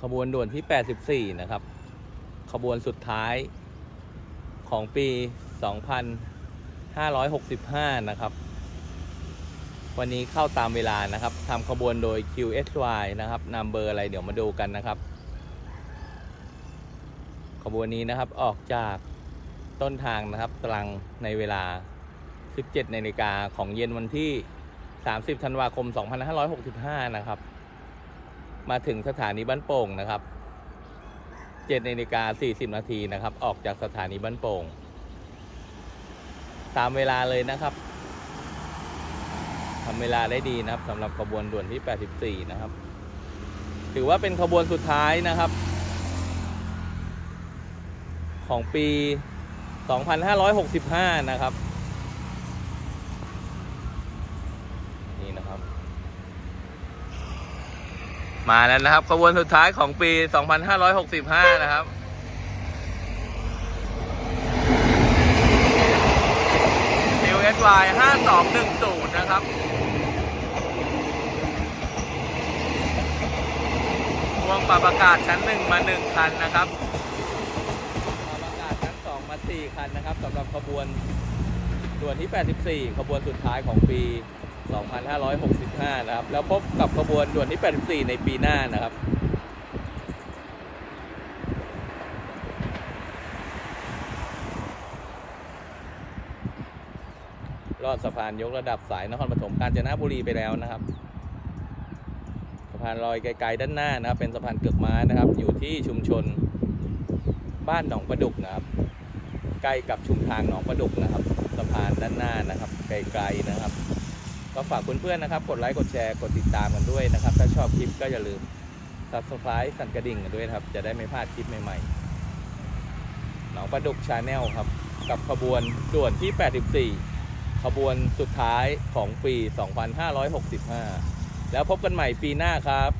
ขบวนด่วนที่ 84 นะครับ ขบวนสุดท้ายของปี 2565 นะครับ วันนี้เข้าตามเวลานะครับทำขบวนโดย QSY นะครับนำเบอร์อะไรเดี๋ยวมาดูกันนะครับ ขบวนนี้นะครับออกจากต้นทางนะครับตรังในเวลา 17นาฬิกาของเย็นวันที่ 30 ธันวาคม 2565 นะครับ มาถึงสถานีบ้านโป่งนะครับ7นาฬิกา40 นาทีนะครับ ออกจากสถานีบ้านโป่ง ตามเวลาเลยนะครับทำเวลาได้ดีนะครับสำหรับขบวนด่วนที่ 84 นะครับ ถือว่าเป็นขบวนสุดท้ายนะครับ ของปี 2565 นะครับ นี่นะครับ มาแล้วนะครับขบวนสุดท้ายของปี 2565 นะครับนิวเอสวาย5210 นะครับพวงปรับอากาศชั้น 1 มา 1 คันนะครับปรับอากาศชั้น 2 มา 4 คันนะครับสำหรับขบวนด่วนที่ 84 ขบวนสุดท้ายของปี 2565 นะครับ แล้วพบกับขบวนด่วนที่ 84 ในปีหน้านะครับลอดสะพานยกระดับสายนครปฐมกาญจนบุรีไปแล้วนะครับสะพานลอยไกลๆด้านหน้านะครับ เป็นสะพานเกือกม้านะครับ อยู่ที่ชุมชนบ้านหนองประดุกนะครับ ใกล้กับชุมทางหนองประดุกนะครับ สะพานด้านหน้านะครับ ไกลๆนะครับ ก็ฝากเพื่อนๆนะครับ กดไลค์ กดแชร์ กดติดตามกันด้วยนะครับ ถ้าชอบคลิปก็อย่าลืม subscribe สั่นกระดิ่งกันด้วยครับ จะได้ไม่พลาดคลิปใหม่ๆหนองประดุกชาแนลครับ กับขบวนด่วนที่ 84 ขบวนสุดท้ายของปี 2565 แล้วพบกันใหม่ปีหน้าครับ